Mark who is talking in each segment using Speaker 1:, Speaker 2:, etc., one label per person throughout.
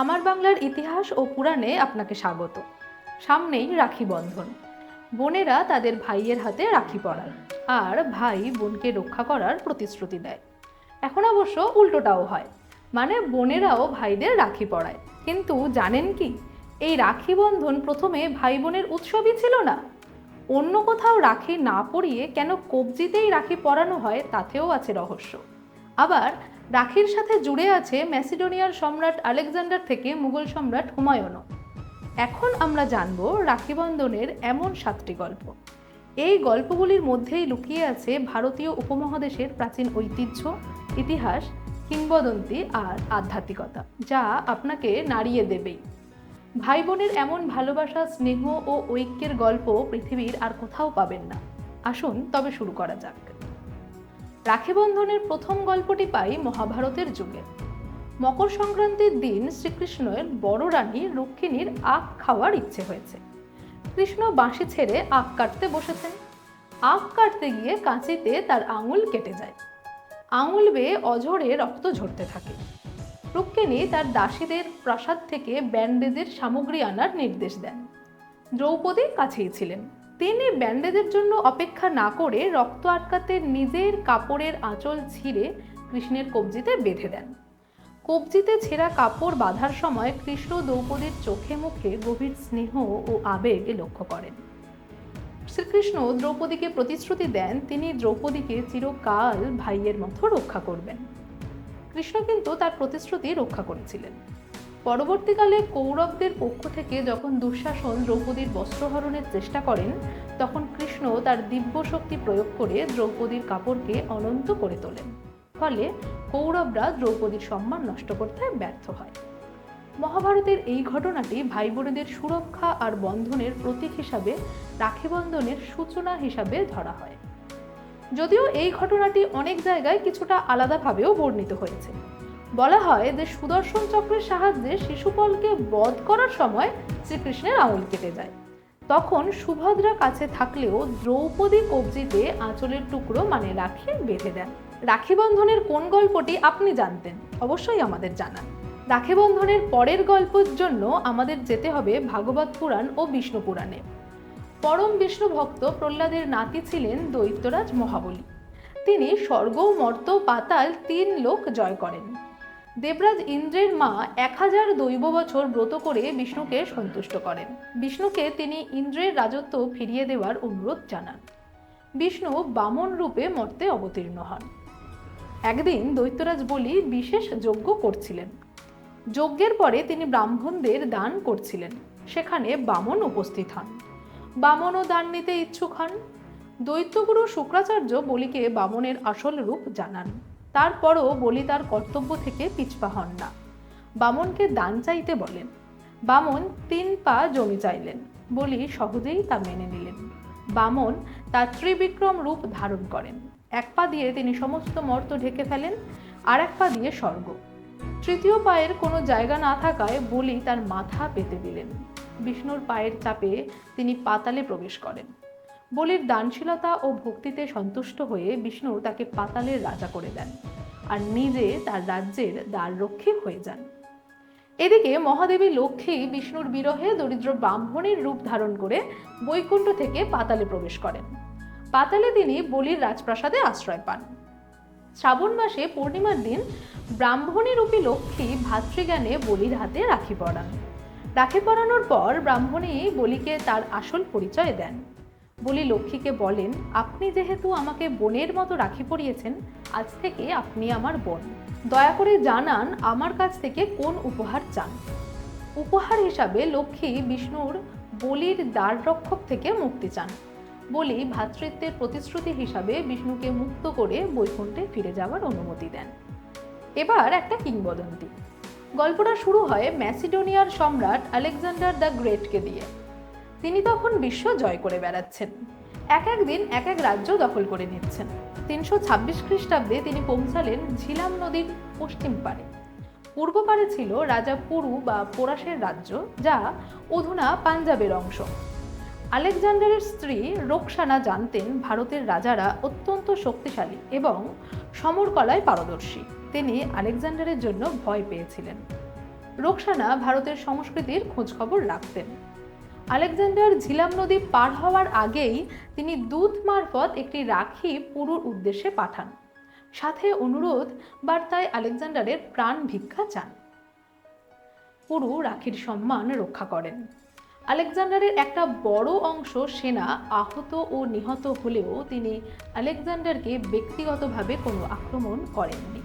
Speaker 1: আমার বাংলার ইতিহাস ও পুরাণে আপনাকে স্বাগত। সামনেই রাখি বন্ধন। বোনেরা তাদের ভাইয়ের হাতে রাখি পরায় আর ভাই বোনকে রক্ষা করার প্রতিশ্রুতি দেয়। এখন অবশ্য উল্টোটাও হয় মানে বোনেরাও ভাইদের রাখি পরায়। কিন্তু জানেন কি, এই রাখি বন্ধন প্রথমে ভাই বোনের উৎসবই ছিল না। অন্য কোথাও রাখি না পরিয়ে কেন কবজিতেই রাখি পরানো হয়, তাতেও আছে রহস্য। আবার রাখির সাথে জুড়ে আছে ম্যাসিডোনিয়ার সম্রাট আলেকজান্ডার থেকে মুঘল সম্রাট হুমায়ুনও। এখন আমরা জানব রাখি বন্ধনের এমন সাতটি গল্প। এই গল্পগুলির মধ্যেই লুকিয়ে আছে ভারতীয় উপমহাদেশের প্রাচীন ঐতিহ্য, ইতিহাস, কিংবদন্তি আর আধ্যাত্মিকতা, যা আপনাকে নাড়িয়ে দেবেই। ভাই বোনের এমন ভালোবাসা, স্নেহ ও ঐক্যের গল্প পৃথিবীর আর কোথাও পাবেন না। আসুন তবে শুরু করা যাক। রাখি বন্ধনের প্রথম গল্পটি পাই মহাভারতের যুগে। মকর সংক্রান্তির দিন শ্রীকৃষ্ণের বড় রানী রুক্মিণীর আখ খাওয়ার ইচ্ছে হয়েছে। কৃষ্ণ বাঁশি ছেড়ে আখ কাটতে বসেছেন। আখ কাটতে গিয়ে কাঁচিতে তার আঙুল কেটে যায়। আঙুল বেয়ে অঝরে রক্ত ঝরতে থাকে। রুক্মিণী তার দাসীদের প্রাসাদ থেকে ব্যান্ডেজের সামগ্রী আনার নির্দেশ দেন। দ্রৌপদী কাছেই ছিলেন। তিনি ব্যান্ডেজের জন্য অপেক্ষা না করে রক্ত আটকাতে নিজের কাপড়ের আঁচল ছিঁড়ে কৃষ্ণের কবজিতে বেঁধে দেন। কবজিতে ছেঁড়া কাপড় বাঁধার সময় কৃষ্ণ দ্রৌপদীর চোখে মুখে গভীর স্নেহ ও আবেগ লক্ষ্য করেন। শ্রীকৃষ্ণ দ্রৌপদীকে প্রতিশ্রুতি দেন, তিনি দ্রৌপদীকে চিরকাল ভাইয়ের মতো রক্ষা করবেন। কৃষ্ণ কিন্তু তার প্রতিশ্রুতি রক্ষা করেছিলেন। পরবর্তীকালে কৌরবদের পক্ষ থেকে যখন দুঃশাসন দ্রৌপদীর বস্ত্রহরণের চেষ্টা করেন, তখন কৃষ্ণ তার দিব্য শক্তি প্রয়োগ করে দ্রৌপদীর কাপড়কে অনন্ত করে তোলেন। ফলে কৌরবরা দ্রৌপদীর সম্মান নষ্ট করতে ব্যর্থ হয়। মহাভারতের এই ঘটনাটি ভাই বোনেদের সুরক্ষা আর বন্ধনের প্রতীক হিসাবে রাখি বন্ধনের সূচনা হিসাবে ধরা হয়। যদিও এই ঘটনাটি অনেক জায়গায় কিছুটা আলাদাভাবেও বর্ণিত হয়েছে। বলা হয় যে সুদর্শন চক্রের সাহায্যে শিশুপালকে বধ করার সময় শ্রীকৃষ্ণের আঙুল কেটে যায়। তখন সুভদ্রা কাছে থাকলেও দ্রৌপদী কবজিতে আঁচলের টুকরো মানে রাখি বেঁধে দেন। রাখি বন্ধনের কোন গল্পটি আপনি জানতেন? অবশ্যই আমাদের জানান। রাখি বন্ধনের পরের গল্পের জন্য আমাদের যেতে হবে ভাগবত পুরাণ ও বিষ্ণু পুরাণে। পরম বিষ্ণু ভক্ত প্রহ্লাদের নাতি ছিলেন দৈত্যরাজ মহাবলী। তিনি স্বর্গ মর্ত পাতাল তিন লোক জয় করেন। দেবরাজ ইন্দ্রের মা এক হাজার দৈব বছর ব্রত করে বিষ্ণুকে সন্তুষ্ট করেন। বিষ্ণুকে তিনি ইন্দ্রের রাজত্ব ফিরিয়ে দেওয়ার অনুরোধ জানান। বিষ্ণু বামন রূপে মর্তে অবতীর্ণ হন। একদিন দৈত্যরাজ বলি বিশেষ যজ্ঞ করছিলেন। যজ্ঞের পরে তিনি ব্রাহ্মণদের দান করছিলেন। সেখানে বামন উপস্থিত হন। বামনও দান নিতে ইচ্ছুক হন। দৈত্যগুরু শুক্রাচার্য বলিকে বামনের আসল রূপ জানান। তারপরও বলি তার কর্তব্য থেকে পিছপা হন না। বামনকে দান চাইতে বলেন। বামন তিন পা জমি চাইলেন। বলি সহজেই তা মেনে নিলেন। বামন তার ত্রিবিক্রম রূপ ধারণ করেন। এক পা দিয়ে তিনি সমস্ত মর্ত ঢেকে ফেলেন আর এক পা দিয়ে স্বর্গ। তৃতীয় পায়ের কোনো জায়গা না থাকায় বলি তার মাথা পেতে দিলেন। বিষ্ণুর পায়ের চাপে তিনি পাতালে প্রবেশ করেন। বলির দানশীলতা ও ভক্তিতে সন্তুষ্ট হয়ে বিষ্ণু তাকে পাতালের রাজা করে দেন আর নিজে তার রাজ্যের দ্বাররক্ষী হয়ে যান। এদিকে মহাদেবী লক্ষ্মী বিষ্ণুর বিরহে দরিদ্র ব্রাহ্মণের রূপ ধারণ করে বৈকুণ্ঠ থেকে পাতালে প্রবেশ করেন। পাতালে তিনি বলির রাজপ্রাসাদে আশ্রয় পান। শ্রাবণ মাসে পূর্ণিমার দিন ব্রাহ্মণী রূপী লক্ষ্মী ভাতৃজ্ঞানে বলির হাতে রাখি পরান। রাখি পরানোর পর ব্রাহ্মণী বলিকে তার আসল পরিচয় দেন। বলি লক্ষ্মীকে বলেন, আপনি যেহেতু আমাকে বোনের মতো রাখি পরিয়েছেন, আজ থেকে আপনি আমার বোন। দয়া করে জানান আমার কাছ থেকে কোন উপহার চান? উপহার হিসাবে লক্ষ্মী বিষ্ণুর বলির দ্বাররক্ষক থেকে মুক্তি চান। বলি ভ্রাতৃত্বের প্রতিশ্রুতি হিসাবে বিষ্ণুকে মুক্ত করে বৈকুণ্ঠে ফিরে যাওয়ার অনুমতি দেন। এবার একটা কিংবদন্তি। গল্পটা শুরু হয় ম্যাসিডোনিয়ার সম্রাট আলেকজান্ডার দ্য গ্রেটকে দিয়ে। তিনি তখন বিশ্ব জয় করে বেড়াচ্ছেন। এক এক দিন এক এক রাজ্য দখল করে নিচ্ছেন। তিনশো ছাব্বিশ খ্রিস্টাব্দে তিনি পৌঁছালেন ঝিলাম নদীর পশ্চিম পারে পূর্ব পারে ছিল রাজা পুরু বা পোরাসের রাজ্য, যা অধুনা পাঞ্জাবের অংশ। আলেকজান্ডারের স্ত্রী রোকসানা জানতেন ভারতের রাজারা অত্যন্ত শক্তিশালী এবং সমরকলায় পারদর্শী। তিনি আলেকজান্ডারের জন্য ভয় পেয়েছিলেন। রোকসানা ভারতের সংস্কৃতির খোঁজখবর রাখতেন। আলেকজান্ডার ঝিলাম নদী পার হওয়ার আগেই তিনি দূত মারফত একটি রাখি পুরুর উদ্দেশ্যে পাঠান। সাথে অনুরোধ, বার্তায় আলেকজান্ডারের প্রাণ ভিক্ষা চান। পুরু রাখির সম্মান রক্ষা করেন। আলেকজান্ডারের একটা বড় অংশ সেনা আহত ও নিহত হলেও তিনি আলেকজান্ডারকে ব্যক্তিগতভাবে কোনো আক্রমণ করেননি।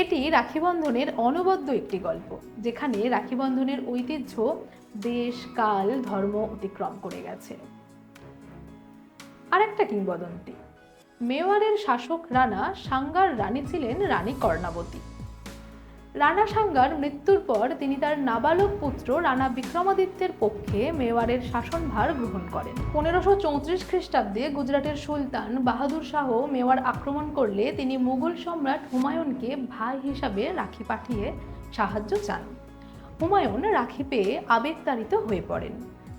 Speaker 1: এটি রাখিবন্ধনের অনবদ্য একটি গল্প, যেখানে রাখিবন্ধনের ঐতিহ্য দেশ কাল ধর্ম অতিক্রম করে গেছে। আরেকটা কিংবদন্তি, মেওয়ারের শাসক রানা সাঙ্গার রানী ছিলেন রানী কর্ণাবতী। রানা সাঙ্গার মৃত্যুর পর তিনি তার নাবালক পুত্র রানা বিক্রমাদিত্যের পক্ষে মেওয়ারের শাসনভার গ্রহণ করেন। পনেরোশো চৌত্রিশ খ্রিস্টাব্দে গুজরাটের সুলতান বাহাদুর শাহ মেওয়ার আক্রমণ করলে তিনি মুঘল সম্রাট হুমায়ুনকে ভাই হিসাবে রাখি পাঠিয়ে সাহায্য চান। হুমায়ুন রাখি পেয়ে আবেগতাড়িত হয়ে পড়েন।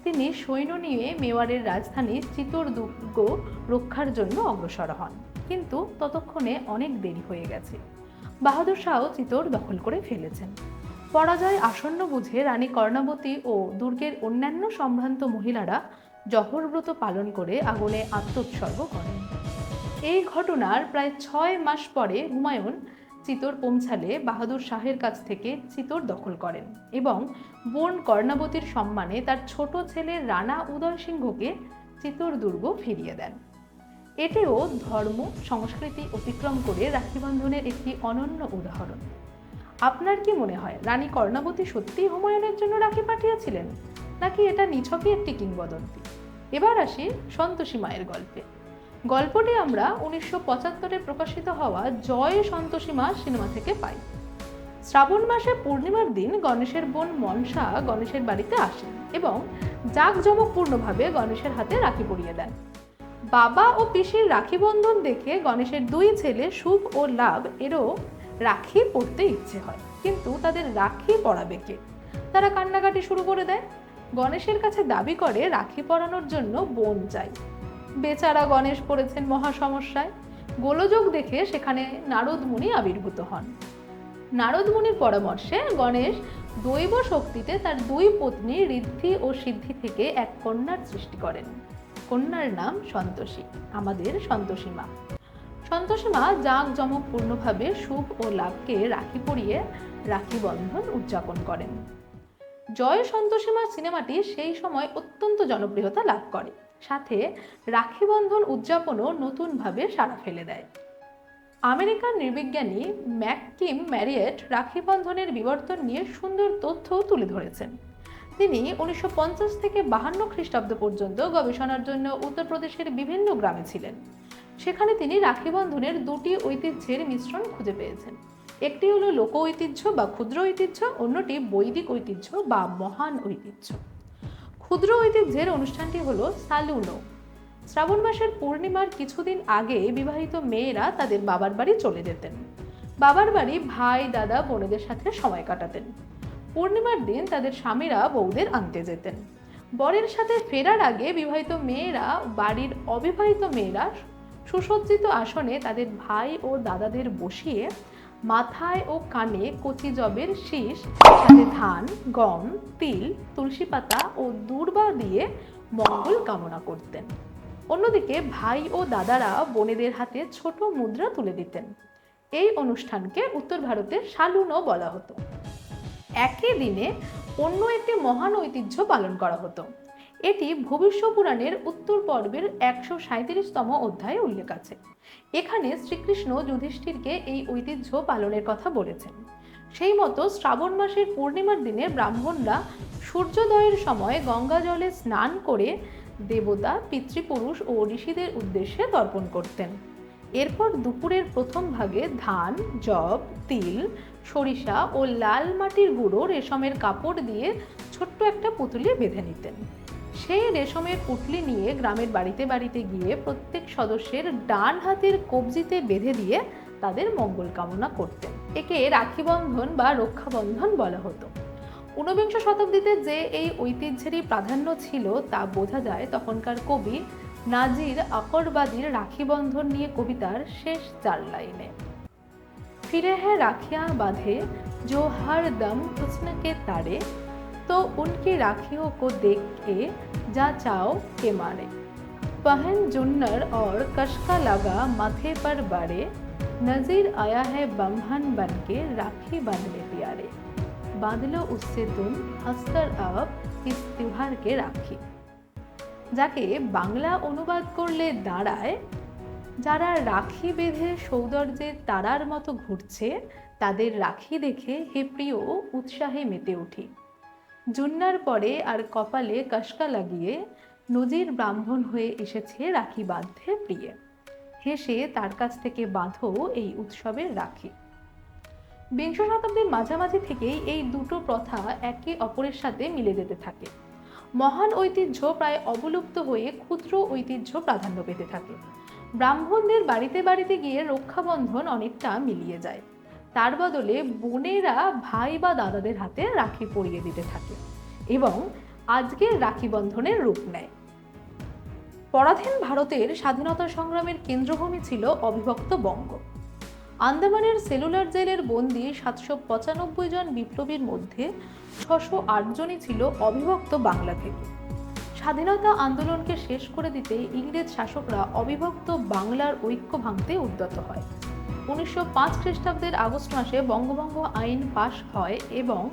Speaker 1: তিনি সৈন্য নিয়ে মেওয়ারের রাজধানী চিতোর দুর্গ রক্ষার জন্য অগ্রসর হন। কিন্তু ততক্ষণে অনেক দেরি হয়ে গেছে। বাহাদুর শাহ চিতোর দখল করে ফেলেছেন। পরাজয় আসন্ন বুঝে রানী কর্ণাবতী ও দুর্গের অন্যান্য সম্ভ্রান্ত মহিলারা জহরব্রত পালন করে আগুনে আত্মোৎসর্গ করেন। এই ঘটনার প্রায় ছয় মাস পরে হুমায়ুন চিতোর পৌঁছালে বাহাদুর শাহের কাছ থেকে চিতোর দখল করেন এবং বোন কর্ণাবতীর সম্মানে তার ছোট ছেলে রানা উদয় সিংহকে চিতোর দুর্গ ফিরিয়ে দেন। এটিও ধর্ম, সংস্কৃতি অতিক্রম করে রাখি বন্ধনের একটি অনন্য উদাহরণ। আপনার কি মনে হয়, রানী কর্ণাবতী সত্যিই হুমায়ুনের জন্য রাখি পাঠিয়েছিলেন? নাকি এটা নিছকই একটি কিংবদন্তি? এবার আসি সন্তোষী মায়ের গল্পে। গল্পটি আমরা উনিশশো পঁচাত্তরে প্রকাশিত হওয়া জয় সন্তোষী মা সিনেমা থেকে পাই। শ্রাবণ মাসে পূর্ণিমার দিন গণেশের বোন মনসা গণেশের বাড়িতে আসেন এবং জাঁকজমকপূর্ণভাবে গণেশের হাতে রাখি পরিয়ে দেন বাবা ও পিসির রাখি বন্ধন দেখে গণেশের দুই ছেলে শুভ ও লাভ এরও রাখি পরতে ইচ্ছে হয়। কিন্তু তাদের রাখি পরাবে কে? তারা কান্নাকাটি শুরু করে দেয়। গণেশের কাছে দাবি করে রাখি পরানোর জন্য বোন চাই। বেচারা গণেশ পড়েছেন মহা সমস্যায় গোলযোগ দেখে সেখানে নারদ মুনি আবির্ভূত হন। নারদ মুনির পরামর্শে গণেশ দৈব শক্তিতে তার দুই পত্নী ঋদ্ধি ও সিদ্ধি থেকে এক কন্যার সৃষ্টি করেন। কন্যার নাম সন্তোষী, আমাদের সন্তোষী মা সন্তোষী মা জাঁক জমকপূর্ণভাবে সুখ ও লাভকে রাখি পরিয়ে রাখি বন্ধন উদযাপন করেন। জয় সন্তোষী মা সিনেমাটি সেই সময় অত্যন্ত জনপ্রিয়তা লাভ করে। সাথে রাখি বন্ধন উদযাপনও নতুনভাবে সাড়া ফেলে দেয়। আমেরিকান নৃবিজ্ঞানী ম্যাককিম ম্যারিয়েট রাখি বন্ধনের বিবর্তন নিয়ে সুন্দর তথ্য তুলে ধরেছেন। তিনি উনিশশো পঞ্চাশ থেকে বাহান্ন খ্রিস্টাব্দ পর্যন্ত গবেষণার জন্য উত্তরপ্রদেশের বিভিন্ন গ্রামে ছিলেন। সেখানে তিনি রাখি বন্ধনের দুটি ঐতিহ্যের মিশ্রণ খুঁজে পেয়েছেন। একটি হলো লোক ঐতিহ্য বা ক্ষুদ্র ঐতিহ্য, অন্যটি বৈদিক ঐতিহ্য বা মহান ঐতিহ্য। ক্ষুদ্র ঐতিহ্যের অনুষ্ঠানটি হলো সালুনো। শ্রাবণ মাসের পূর্ণিমার কিছুদিন আগে বিবাহিত মেয়েরা তাদের বাবার বাড়ি চলে যেতেন। বাবার বাড়ি ভাই, দাদা, বোনেদের সাথে সময় কাটাতেন। পূর্ণিমার দিন তাদের স্বামীরা বউদের আনতে যেতেন। বরের সাথে ফেরার আগে বিবাহিত মেয়েরা, বাড়ির অবিবাহিত মেয়েরা সুসজ্জিত আসনে তাদের ভাই ও দাদাদের বসিয়ে মাথায় ও কানে কচি জবের শীষ, সাথে ধান, গম, তিল, তুলসী পাতা ও দূর্বা দিয়ে মঙ্গল কামনা করতেন। অন্যদিকে ভাই ও দাদারা বোনেদের হাতে ছোট মুদ্রা তুলে দিতেন। এই অনুষ্ঠানকে উত্তর ভারতের শালুনও বলা হতো। একই দিনে অন্য একটি মহান ঐতিহ্য পালন করা হতো। এটি ভবিষ্য পুরাণের উত্তর পর্বের একশো সাঁত্রিশতম অধ্যায়ে উল্লেখ আছে। এখানে শ্রীকৃষ্ণ যুধিষ্ঠিরকে এই ঐতিহ্য পালনের কথা বলেছেন। সেই মতো শ্রাবণ মাসের পূর্ণিমার দিনে ব্রাহ্মণরা সূর্যোদয়ের সময় গঙ্গা জলে স্নান করে দেবতা, পিতৃপুরুষ ও ঋষিদের উদ্দেশ্যে তর্পণ করতেন। এরপর দুপুরের প্রথম ভাগে ধান জব তিল, সরিষা ও লাল মাটির গুঁড়ো রেশমের কাপড় দিয়ে ছোট্ট একটা পুতুলি বেঁধে নিতেন। সেই রেশমের পুটলি নিয়ে গ্রামের বাড়িতে বাড়িতে গিয়ে প্রত্যেক সদস্যের ডান হাতের কবজিতে বেঁধে দিয়ে তাদের মঙ্গল কামনা করতেন। একে রাখি বন্ধন বা রক্ষাবন্ধন বলা হতো। ঊনবিংশ শতাব্দীতে যে এই ঐতিহ্যেরই প্রাধান্য ছিল তা বোঝা যায় তখনকার কবি নাজির আকরবাদীর রাখি বন্ধন নিয়ে কবিতার শেষ চার লাইনে। ফিরে হ্যাঁ রাখিয়া বাঁধে, জোহার দম তারে तो उनकी राखियों को देख के जा चाओ के मारे पहन जुन्नर और कशका लगा माथे पर बड़े नजीर आया है बम्हन बन के राखी बांधने प्यारे बांध लो उससे तुम हंसकर अब इस त्योहार के রাখি যাকে বাংলা অনুবাদ করলে দাঁড়ায় যারা রাখি বেঁধে সৌন্দর্যের তারার মতো ঘুরছে তাদের রাখি দেখে হে প্রিয় উৎসাহে মেতে উঠি জুন্নার পরে আর কপালে কাশকা লাগিয়ে নজির ব্রাহ্মণ হয়ে এসেছে রাখি বাঁধতে প্রিয়ে। হেসে তার কাছ থেকে বাঁধো এই উৎসবের রাখি। বিংশ শতাব্দীর মাঝামাঝি থেকেই এই দুটো প্রথা একে অপরের সাথে মিলে যেতে থাকে। মহান ঐতিহ্য প্রায় অবলুপ্ত হয়ে ক্ষুদ্র ঐতিহ্য প্রাধান্য পেতে থাকে। ব্রাহ্মণদের বাড়িতে বাড়িতে গিয়ে রক্ষাবন্ধন অনেকটা মিলিয়ে যায়। তার বদলে বোনেরা ভাই বা দাদাদের হাতে রাখি পরিয়ে দিতে থাকে এবং আজকের রাখি বন্ধনের রূপ নেয়। পরাধীন ভারতের স্বাধীনতা সংগ্রামের কেন্দ্রভূমি ছিল অবিভক্ত বঙ্গ। আন্দামানের সেলুলার জেলের বন্দি সাতশো পঁচানব্বই জন বিপ্লবীর মধ্যে ছশো জনই ছিল অবিভক্ত বাংলা থেকে। স্বাধীনতা আন্দোলনকে শেষ করে দিতে ইংরেজ শাসকরা অবিভক্ত বাংলার ঐক্য ভাঙতে উদ্যত হয়। উনিশশো পাঁচ খ্রিস্টাব্দের আগস্ট মাসে বঙ্গভঙ্গ আইন পাশ হয় এবং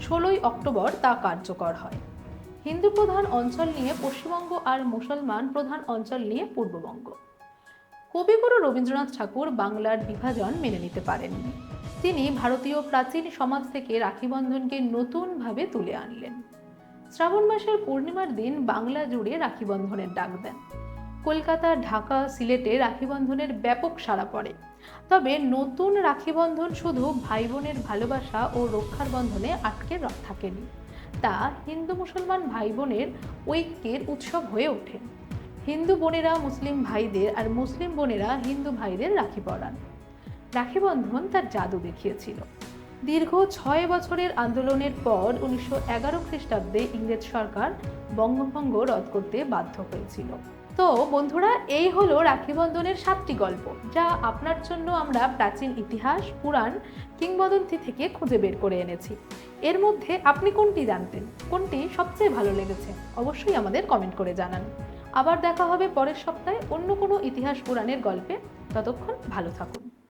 Speaker 1: ষোলোই অক্টোবর তা কার্যকর হয়। হিন্দু প্রধান অঞ্চল নিয়ে পশ্চিমবঙ্গ আর মুসলমান প্রধান অঞ্চল নিয়ে পূর্ববঙ্গ। কবিগুরু রবীন্দ্রনাথ ঠাকুর বাংলার বিভাজন মেনে নিতে পারেননি তিনি ভারতীয় প্রাচীন সমাজ থেকে রাখিবন্ধনকে নতুনভাবে তুলে আনলেন। শ্রাবণ মাসের পূর্ণিমার দিন বাংলা জুড়ে রাখিবন্ধনের ডাক দেন। কলকাতা, ঢাকা, সিলেটে রাখি বন্ধনের ব্যাপক সাড়া পড়ে। তবে নতুন রাখি বন্ধন শুধু ভাই বোনের ভালোবাসা ও রক্ষার বন্ধনে আটকে থাকেনি। তা হিন্দু মুসলমান ভাই বোনের ঐক্যের উৎসব হয়ে ওঠে। হিন্দু বোনেরা মুসলিম ভাইদের আর মুসলিম বোনেরা হিন্দু ভাইদের রাখি পরান। রাখি বন্ধন তার জাদু দেখিয়েছিল। দীর্ঘ ছয় বছরের আন্দোলনের পর উনিশশো এগারো খ্রিস্টাব্দে ইংরেজ সরকার বঙ্গভঙ্গ রদ করতে বাধ্য হয়েছিল। তো বন্ধুরা, এই হলো রাখি বন্ধনের সাতটি গল্প, যা আপনার জন্য আমরা প্রাচীন ইতিহাস, পুরাণ, কিংবদন্তি থেকে খুঁজে বের করে এনেছি। এর মধ্যে আপনি কোনটি জানতেন? কোনটি সবচেয়ে ভালো লেগেছে? অবশ্যই আমাদের কমেন্ট করে জানান। আবার দেখা হবে পরের সপ্তাহে অন্য কোনো ইতিহাস, পুরাণের গল্পে। ততক্ষণ ভালো থাকুন।